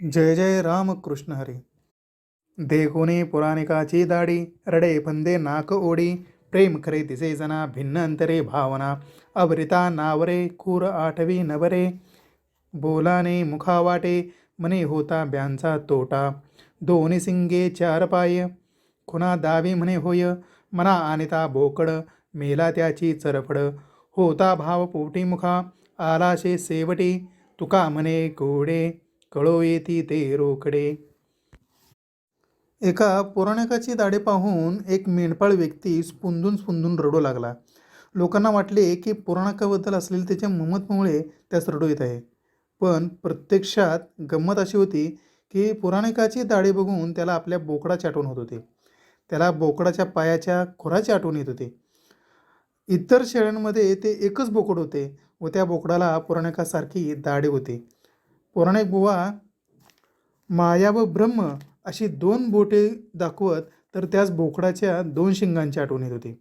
जय जय राम कृष्ण हरी। देखोनी पुराणिकाची दाढी रडे फंदे नाक ओढी प्रेम खरे दिसे जना भिन्न अंतरे भावना अवरिता नावरे खूर आठवी नवरे बोलाने मुखावाटे मने होता ब्यांचा तोटा दोन्ही सिंगे चार पाय खुना दावी म्हणे होय मना आणता बोकड मेला त्याची चरफड होता भाव पोटी मुखा आलाशे सेवटी तुका म्हणे घोडे कळो येती ते रोकडे. एका पुराणकाची दाढे पाहून एक मेंढपाळ व्यक्ती स्पुंदून स्पुंदून रडू लागला. लोकांना वाटले की पुराणकाबद्दल असलेले त्याच्या ममतमुळे त्यास रडू येत आहे. पण प्रत्यक्षात गंमत अशी होती की पुराणकाची दाढी बघून त्याला आपल्या बोकडाची आठवण होत होती. त्याला बोकडाच्या पायाच्या खुराची आठवण येत होती. इतर शेळ्यांमध्ये ते एकच बोकड होते व त्या बोकडाला पुराणकासारखी दाढी होती. पौराणिक बुवा माया व ब्रह्म अशी दोन बोटे दाखवत तर त्याच बोकडाच्या दोन शिंगांची आठवण येत होती.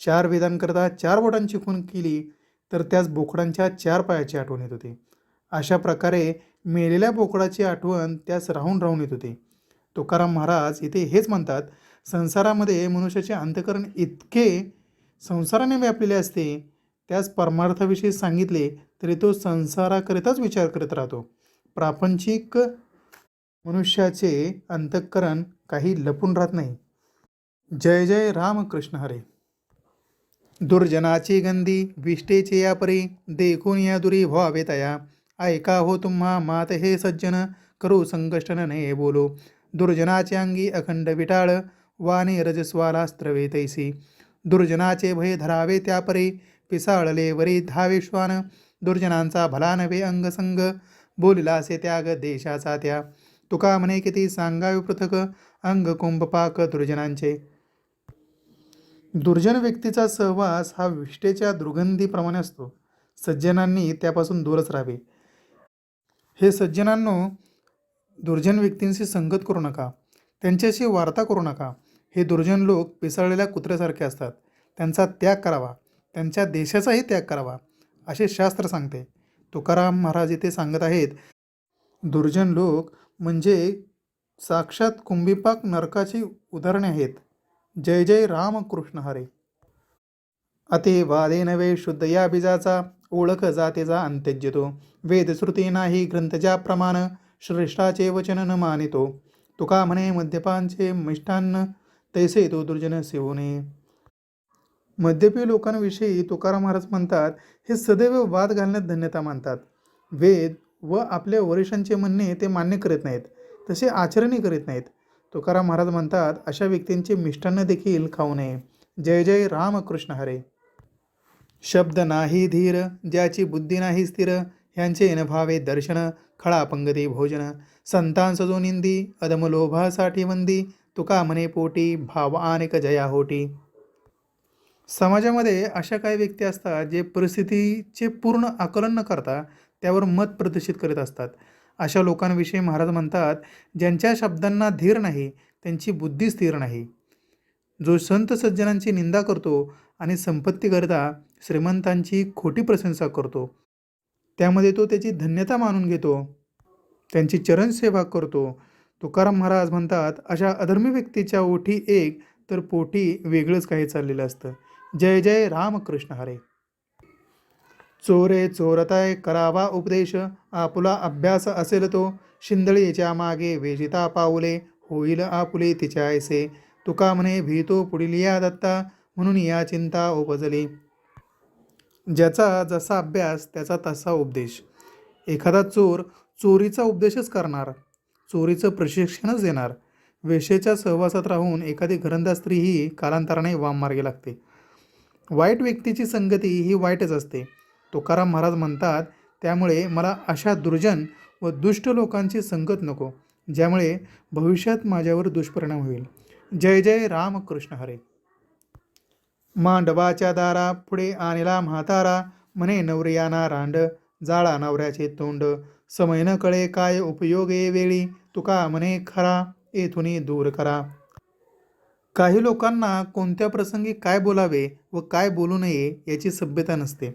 चार वेदांकरता चार बोटांची खून केली तर त्याच बोकडांच्या चार पायाची आठवण येत होती. अशा प्रकारे मेलेल्या बोकडाची आठवण त्यास राहून राहून येत होती. तुकाराम महाराज इथे हेच म्हणतात संसारामध्ये मनुष्याचे अंतकरण इतके संसाराने व्यापलेले असते त्याच परमार्थाविषयी सांगितले तरी तो संसाराकरिताच विचार करत राहतो. प्रापंचिक मनुष्याचे अंतःकरण काही लपून राहत नाही. जय जय राम कृष्ण हरे. दुर्जनाची गंधी विष्टेचे या परी देखून या दुरी व्हावे तया. ऐका हो तुम्हा मात हे सज्जन करू संकष्टन ने बोलो. दुर्जनाचे अंगी अखंड विटाळ वाणी रजस्वाला स्त्रवे तैसी दुर्जनाचे भय धरावे त्यापरी पिसाळले वरी धावे श्वान दुर्जनांचा भला नव्हे अंगसंग बोलिला असे त्याग देशाचा त्या. तुका म्हणे किती सांगावे पृथक? अंग कुंभपाक दुर्जनांचे. दुर्जन व्यक्तीचा सहवास हा विष्टेच्या दुर्गंधीप्रमाणे असतो. सज्जनांनी त्यापासून दूरच राहावे. हे सज्जनांनो दुर्जन व्यक्तींशी संगत करू नका. त्यांच्याशी वार्ता करू नका. हे दुर्जन लोक पिसळलेल्या कुत्र्यासारखे असतात. त्यांचा त्याग करावा. त्यांच्या देशाचाही त्याग करावा असे शास्त्र सांगते. तुकाराम महाराज इथे सांगत आहेत दुर्जन लोक म्हणजे साक्षात कुंभीपाक नरकाची उदाहरणे आहेत. जय जय राम कृष्ण हरे. अति वादे नवे शुद्ध या बीजाचा ओळख जातेचा अंत्यज्यतो. वेदश्रुती नाही ग्रंथजा प्रमाण श्रेष्ठाचे वचन न मानितो. तुका म्हणे मद्यपानचे मिष्टान्न तैसे तो दुर्जन शिवने मद्यपी लोकांविषयी तुकाराम महाराज म्हणतात हे सदैव वाद घालण्यात धन्यता मानतात. वेद व आपल्या वरिष्ठांचे म्हणणे ते मान्य करीत नाहीत तसे आचरणही करीत नाहीत. तुकाराम महाराज म्हणतात अशा व्यक्तींचे मिष्टान्न देखील खाऊ नये. जय जय राम कृष्ण हरे. शब्द नाही धीर ज्याची बुद्धी नाही स्थिर ह्यांचे नभावे भावे दर्शन खळा पंगती भोजन. संतान सजो निंदी अदमलोभासाठी वंदी तुका म्हणे पोटी भाव अनेक जया होटी. समाजामध्ये अशा काही व्यक्ती असतात जे परिस्थितीचे पूर्ण आकलन न करता त्यावर मत प्रदर्शित करीत असतात. अशा लोकांविषयी महाराज म्हणतात ज्यांच्या शब्दांना धीर नाही त्यांची बुद्धी स्थिर नाही. जो संत सज्जनांची निंदा करतो आणि संपत्तीकरिता श्रीमंतांची खोटी प्रशंसा करतो त्यामध्ये तो त्याची धन्यता मानून घेतो त्यांची चरणसेवा करतो. तुकाराम महाराज म्हणतात अशा अधर्मी व्यक्तीच्या ओठी एक तर पोटी वेगळंच काही चाललेलं असतं. जय जय रामकृष्ण हरे. चोरे चोरताय करावा उपदेश आपुला अभ्यास असेल तो. शिंदळीच्या मागे वेजिता पाऊले होईल आपुले तिच्या ऐसे. तुका म्हणे भीतो पुढील या दत्ता म्हणून या चिंता उपजली. ज्याचा जसा अभ्यास त्याचा तसा उपदेश. एखादा चोर चोरीचा उपदेशच करणार चोरीचं प्रशिक्षणच देणार. वेशेच्या सहवासात राहून एखादी घरंदा स्त्री ही कालांतराने वाम मार्गे लागते. वाईट व्यक्तीची संगती ही वाईटच असते. तुकाराम महाराज म्हणतात त्यामुळे मला अशा दुर्जन व दुष्ट लोकांची संगत नको ज्यामुळे भविष्यात माझ्यावर दुष्परिणाम होईल. जय जय राम कृष्ण हरे. मांडवाच्या दारा पुढे आणला म्हातारा म्हणे नवरियाना रांड जाळा नवऱ्याचे तोंड. समय न कळे काय उपयोग ये वेळी तुका म्हणे खरा येथुनी दूर करा. काही लोकांना कोणत्या प्रसंगी काय बोलावे व काय बोलू नये याची सभ्यता नसते.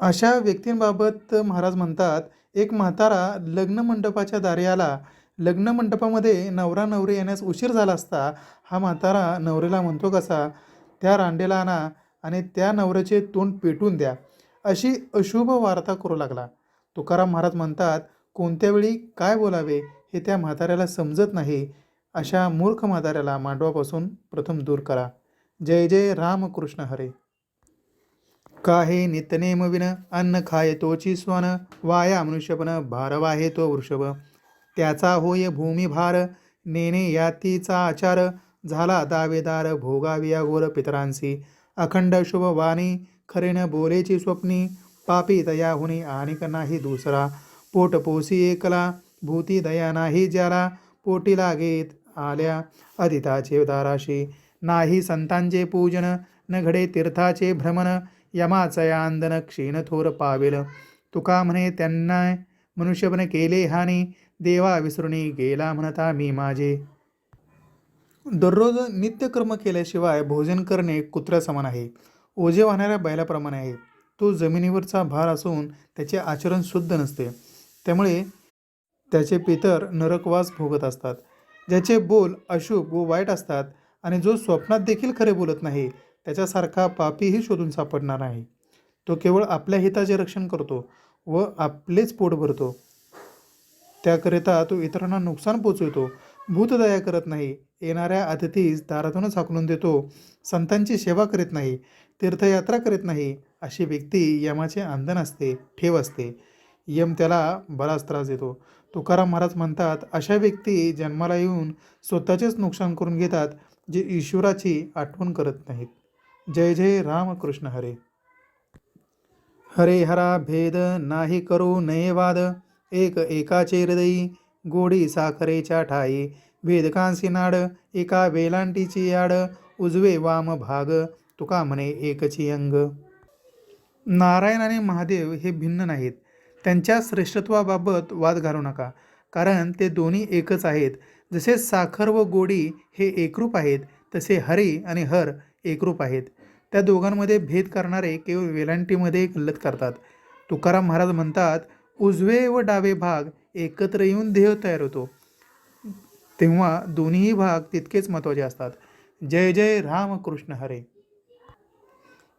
अशा व्यक्तींबाबत महाराज म्हणतात एक म्हातारा लग्न मंडपाच्या दारी आला लग्न मंडपामध्ये नवरा नवरी येण्यास उशीर झाला असता हा म्हातारा नवरीला म्हणतो कसा त्या रांडेला आणा आणि त्या नवऱ्याचे तोंड पेटून द्या अशी अशुभ वार्ता करू लागला. तुकाराम महाराज म्हणतात कोणत्या वेळी काय बोलावे हे त्या म्हाताऱ्याला समजत नाही अशा मूर्ख म्हाताऱ्याला मांडवापासून प्रथम दूर करा. जय जय रामकृष्ण हरे. काही नित्यनेम विन अन्न खाय तोची स्वन वाया मनुष्यपण भार वाहे तो वृषभ. त्याचा होय भूमिभार नेने यातीचा आचार झाला दावेदार भोगाविया गोर पितरांसी. अखंड शुभ वाणी खरेन बोलेची स्वप्नी पापी दया हुनी आणिक नाही दुसरा. पोट पोसी एकला भूती दया नाही ज्याला पोटी लागेत आल्या. अदिताचे उदाराशी नाही संतांचे पूजन न घडे तीर्थाचे भ्रमण यमाचयांदन क्षीण थोर पावेल. तुका म्हणे त्यांना मनुष्यपणे केले हानी देवा विसरुणी गेला म्हणता मी माझे. दररोज नित्यकर्म केल्याशिवाय भोजन करणे कुत्र्या समान आहे. ओझे वाहणाऱ्या बैलाप्रमाणे आहे. तो जमिनीवरचा भार असून त्याचे आचरण शुद्ध नसते. त्यामुळे त्याचे पितर नरकवास भोगत असतात. ज्याचे बोल अशुभ व वाईट असतात आणि जो स्वप्नात देखील खरे बोलत नाही त्याच्यासारखा पापीही शोधून सापडणार नाही. तो केवळ आपल्या हिताचे रक्षण करतो व आपलेच पोट भरतो. त्याकरिता तो इतरांना नुकसान पोचवितो भूतदया करत नाही येणाऱ्या अतिथीस दारातूनच हाकलून देतो संतांची सेवा करीत नाही तीर्थयात्रा करीत नाही अशी व्यक्ती यमाचे आंदन असते ठेव असते. यम त्याला बराच त्रास देतो. तुकाराम महाराज म्हणतात अशा व्यक्ती जन्माला येऊन स्वतःचेच नुकसान करून घेतात जे ईश्वराची आठवण करत नाहीत. जय जय रामकृष्ण हरे. हरे हरा भेद नाही करू नये वाद एक एकाचे हृदयी गोडी साखरेच्या ठाई. वेदकांसी नाड एका वेलांटीची याड उजवे वाम भाग तुका म्हणे एकची अंग. नारायण आणि महादेव हे भिन्न नाहीत. त्यांच्या श्रेष्ठत्वाबाबत वाद घालू नका. कारण ते दोन्ही एकच आहेत. जसे साखर व गोडी हे एकरूप आहेत तसे हरी आणि हर एकरूप आहेत. त्या दोघांमध्ये भेद करणारे केवळ वेलांटीमध्ये गल्लत करतात. तुकाराम महाराज म्हणतात उजवे व डावे भाग एकत्र येऊन देह तयार होतो. तेव्हा दोन्ही भाग तितकेच महत्त्वाचे असतात. जय जय राम कृष्ण हरे.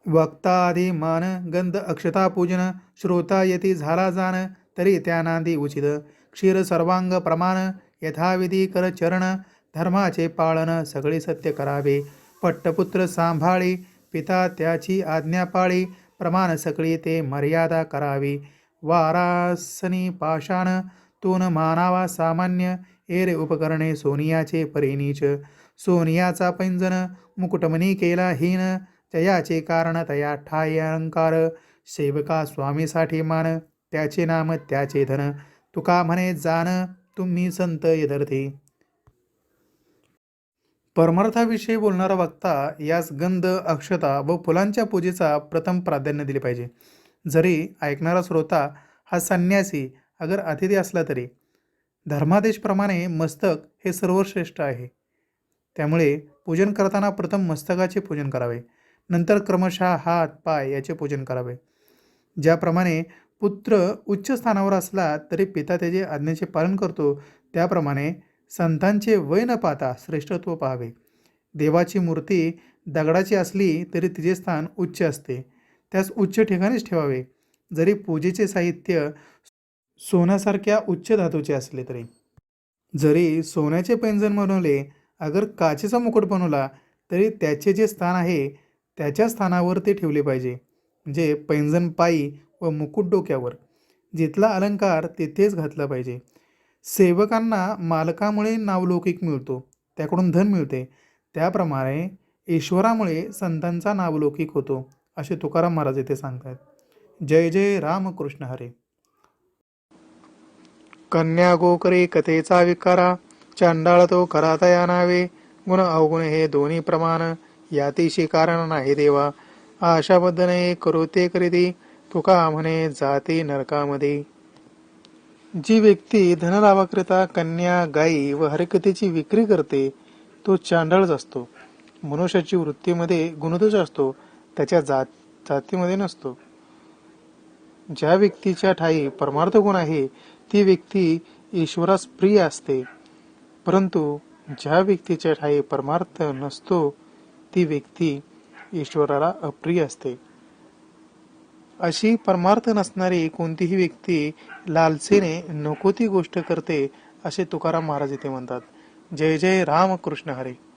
वक्ता मान गंध अक्षता पूजन श्रोता यती झाला जाण तरी त्या नांदी उचित. क्षीर सर्वांग प्रमाण यथाविधी कर चरण धर्माचे पाळन सगळे सत्य करावे. पट्टपुत्र सांभाळी पिता त्याची आज्ञा पाळी प्रमाण सगळी ते मर्यादा करावी. वारासनी पाषाण तोन मानावा सामान्य एरे उपकरणे सोनियाचे परिनीच सोनियाचा पैंजन मुकुटमनी केला हीन जयाचे कारण तया ठाय अहंकार. सेवका स्वामीसाठी मान त्याचे नाम त्याचे धन. तुका म्हणे जाण तुम्ही संत यदर्थी. परमार्थाविषयी बोलणारा वक्ता यास गंध अक्षता व फुलांच्या पूजेचा प्रथम प्राधान्य दिले पाहिजे. जरी ऐकणारा श्रोता हा संन्यासी अगर अतिथी असला तरी. धर्मादेशप्रमाणे मस्तक हे सर्वश्रेष्ठ आहे. त्यामुळे पूजन करताना प्रथम मस्तकाचे पूजन करावे. नंतर क्रमशः हात पाय याचे पूजन करावे. ज्याप्रमाणे पुत्र उच्च स्थानावर असला तरी पिता त्याचे आज्ञेचे पालन करतो. त्याप्रमाणे संतांचे वय न पाहता श्रेष्ठत्व पाहावे. देवाची मूर्ती दगडाची असली तरी तिचे स्थान उच्च असते. त्यास उच्च ठिकाणीच ठेवावे. जरी पूजेचे साहित्य सोन्यासारख्या उच्च धातूचे असले तरी. जरी सोन्याचे पैंजण बनवले अगर काचेचा मुकुट बनवला तरी त्याचे जे स्थान आहे त्याच्या स्थानावर ते ठेवले पाहिजे. म्हणजे पैंजण पायी व मुकुट डोक्यावर. जिथला अलंकार तिथेच घातला पाहिजे. सेवकांना मालकामुळे नावलौकिक मिळतो. त्याकडून धन मिळते. त्याप्रमाणे ईश्वरामुळे संतांचा नावलौकिक होतो असे तुकाराम महाराज येथे सांगतात. जय जय रामकृष्ण हरे. कन्या गोकरे कथेचा विकारा चांडाळ तो करातया नावे गुण अवगुण हे दोन्ही प्रमाण. यातिशी कारण नाही देवा. अशा करू ते करीती. तुका म्हणे जाते नरकामध्ये. जी व्यक्ती धनलाभाकरिता कन्या गायी व हरकतीची विक्री करते तो चांडळच असतो. मनुष्याची वृत्तीमध्ये गुणदोष असतो त्याच्या जात जातीमध्ये नसतो. ज्या व्यक्तीच्या ठाई परमार्थ गुण आहे ती व्यक्ती ईश्वरास प्रिय असते. परंतु ज्या व्यक्तीच्या ठाई परमार्थ नसतो ती व्यक्ती ईश्वराला अप्रिय असते. अशी परमार्थ नसणारी कोणतीही व्यक्ती लालसेने नको ती गोष्ट करते असे तुकाराम महाराज इथे म्हणतात. जय जय राम कृष्ण हरे.